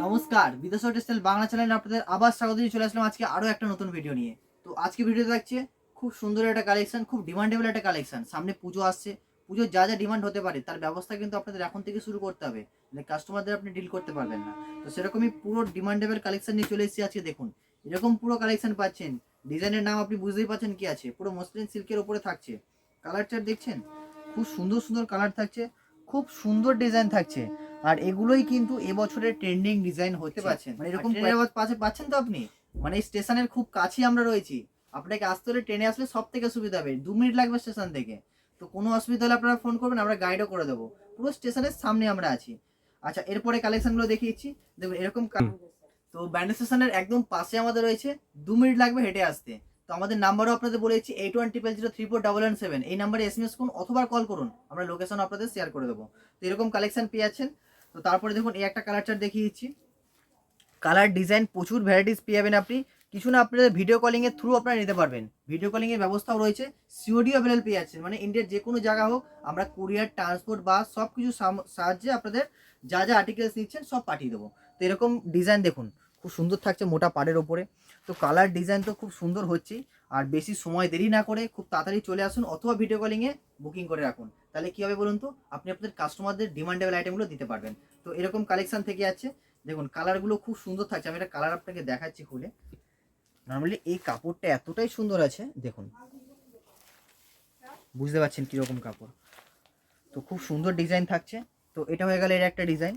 নমস্কার বিদেশ টেক্সটাইল বাংলা চ্যানেলে আপনাদের আবার স্বাগত চলে আসলাম আজকে আরও একটা নতুন ভিডিও নিয়ে। তো আজকে ভিডিওতে থাকছে খুব সুন্দর একটা কালেকশন খুব ডিমান্ডেবল একটা কালেকশন সামনে পুজো আসছে, পুজোর যা যা ডিমান্ড হতে পারে, তার ব্যবস্থা কিন্তু আপনাদের এখন থেকে শুরু করতে হবে। মানে কাস্টমারদের আপনি ডিল করতে পারবেন না। তো সেরকমই পুরো ডিমান্ডেবল কালেকশন নিয়ে চলে এসেছি আজকে, দেখুন। এরকম পুরো কালেকশন পাচ্ছেন ডিজাইনের নাম আপনি বুঝতেই পারছেন কি আছে। পুরো মসলিন সিল্কের উপরে থাকছে। কালার চার্ট দেখছেন? খুব সুন্দর সুন্দর কালার থাকছে, খুব সুন্দর ডিজাইন থাকছে। আর এগুলোই কিন্তু এবছরের ট্রেন্ডিং ডিজাইন হতে পারছেন। মানে এরকম পাশে পাচ্ছেন তো আপনি? মানে স্টেশনের খুব কাছেই আমরা রয়েছি। আপনাকে আসতে হলে ট্রেনে আসলে সব থেকে সুবিধা হবে। দু মিনিট লাগবে স্টেশন থেকে। তো কোনো অসুবিধা হলে আপনারা ফোন করবেন আমরা গাইডও করে দেবো। পুরো স্টেশনের সামনে আমরা আছি। আচ্ছা এরপরে কালেকশনগুলো দেখিয়েছি দেখুন এরকম তো ব্যান্ড স্টেশনের একদম পাশে আমাদের রয়েছে। দু মিনিট লাগবে হেঁটে আসতে। তো আমাদের নাম্বারও আপনাদের বলেছি eight one triple zero three four double one seven এই নাম্বারে এস এম এস করুন অথবা কল করুন। আমরা লোকেশন আপনাদের শেয়ার করে দেবো। তো এরকম কালেকশন পেয়ে যাচ্ছেন। তো তারপরে দেখুন, এই একটা কালার চার্ট দেখিয়ে দিচ্ছি কালার ডিজাইন প্রচুর ভ্যারাইটিস পেয়ে যাবেন আপনি। কিছু না, আপনাদের ভিডিও কলিংয়ের থ্রু আপনারা নিতে পারবেন। ভিডিও কলিংয়ের ব্যবস্থাও রয়েছে সিওডি অ্যাভেলেবল পেয়ে যাচ্ছেন। মানে ইন্ডিয়ার যে কোনো জায়গা হোক, আমরা কুরিয়ার ট্রান্সপোর্ট বা সব কিছু সাহায্যে আপনাদের যা যা আর্টিকেলস নিচ্ছেন সব পাঠিয়ে দেবো। তো এরকম ডিজাইন দেখুন। খুব সুন্দর থাকছে মোটা পাড়ের ওপরে। তো কালার ডিজাইন তো খুব সুন্দর হচ্ছেই। আর বেশি সময় দেরি না করে খুব তাড়াতাড়ি চলে আসুন অথবা ভিডিও কলিংয়ে বুকিং করে রাখুন। তাহলে কী হবে বলুন তো? আপনি আপনাদের কাস্টমারদের ডিমান্ডেবল আইটেমগুলো দিতে পারবেন। তো এরকম কালেকশন থেকে আছে। দেখুন কালারগুলো খুব সুন্দর থাকছে। আমি একটা কালার আপনাকে দেখাচ্ছি খুলে। নর্মালি এই কাপড়টা এতটাই সুন্দর আছে, দেখুন। বুঝতে পারছেন কীরকম কাপড়। তো খুব সুন্দর ডিজাইন থাকছে। তো এটা হয়ে গেল এর একটা ডিজাইন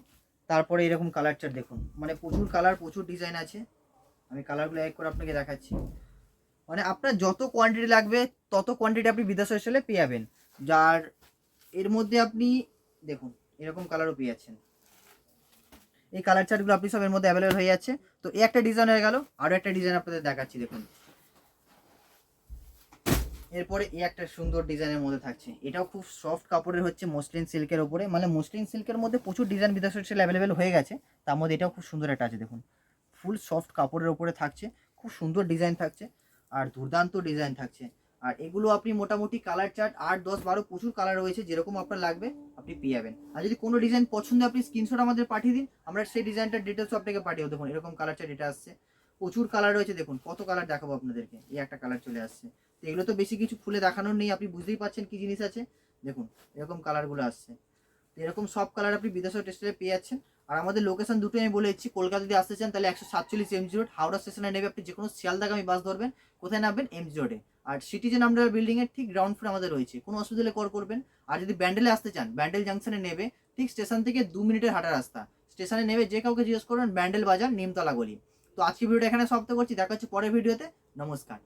তারপরে এরকম কালার চার্ট দেখুন। মানে প্রচুর কালার প্রচুর ডিজাইন আছে। আমি কালারগুলো এক করে আপনাকে দেখাচ্ছি। মানে আপনার যত কোয়ান্টিটি লাগবে, তত কোয়ান্টিটি আপনি বিদেশ এসে পেয়ে যাবেন। যার, এর মধ্যে আপনি, দেখুন, এরকম কালারও পেয়ে যাচ্ছেন। এই কালার চার্টগুলো আপনি সব এর মধ্যে অ্যাভেলেবেল হয়ে যাচ্ছে। তো এই একটা ডিজাইন হয়ে গেল আরও একটা ডিজাইন আপনাদের দেখাচ্ছি, দেখুন। এরপরে এই একটা সুন্দর ডিজাইনের মধ্যে থাকছে। এটাও খুব সফট কাপড়ের হচ্ছে মসলিন সিল্কের ওপরে। মানে মসলিন সিল্কের মধ্যে প্রচুর ডিজাইন বিদেশের সেল অ্যাভেলেবেল হয়ে গেছে। তার মধ্যে এটাও খুব সুন্দর একটা আছে, দেখুন। ফুল সফট কাপড়ের ওপরে থাকছে। খুব সুন্দর ডিজাইন থাকছে। আর দুর্দান্ত ডিজাইন থাকছে। আর এগুলো আপনি মোটামুটি কালার চার্ট আট, দশ, বারো প্রচুর কালার রয়েছে, যেরকম আপনার লাগবে, আপনি পেয়ে যাবেন। আর যদি কোনো ডিজাইন পছন্দ আপনি স্ক্রিনশট আমাদের পাঠিয়ে দিন, আমরা সেই ডিজাইনটার ডিটেলস আপনাকে পাঠিয়ে। দেখুন, এরকম কালার চার্ট এটা আসছে। প্রচুর কালার রয়েছে, দেখুন, কত কালার দেখাবো আপনাদেরকে। এই একটা কালার চলে আসছে। এগুলো তো বেশি কিছু খুলে দেখানোর নেই, আপনি বুঝতেই পারছেন কি জিনিস আছে। দেখুন, এরকম কালারগুলো আসছে। তো এরকম সব কালার আপনি বিদেশের টেস্টে পেয়ে যাচ্ছেন। আর আমাদের লোকেশন দুটোই আমি বলে দিচ্ছি, কলকাতা যদি আসতে চান, তাহলে একশো সাতচল্লিশ এমজি রোড হাওড়া স্টেশনে নেবে আপনি যে কোনো শিয়ালদাগামী বাস ধরবেন, কোথায় নামবেন এমজি রোডে আর সিটিজেন আমডার বিল্ডিং এর ঠিক গ্রাউন্ড ফ্লোর আমাদের রয়েছে, কোনো অসুবিধা হলে করবেন। আর যদি ব্যান্ডেলে আসতে চান, ব্যান্ডেল জাংশনে নেবে, ঠিক স্টেশন থেকে দু মিনিটের হাঁটা রাস্তা। স্টেশনে নেবে যে কাউকে জিজ্ঞেস করবেন, ব্যান্ডেল বাজার, নিমতলা গলি। তো আজকে ভিডিওটা এখানে সমাপ্ত করছি, দেখা হচ্ছে পরের ভিডিওতে নমস্কার।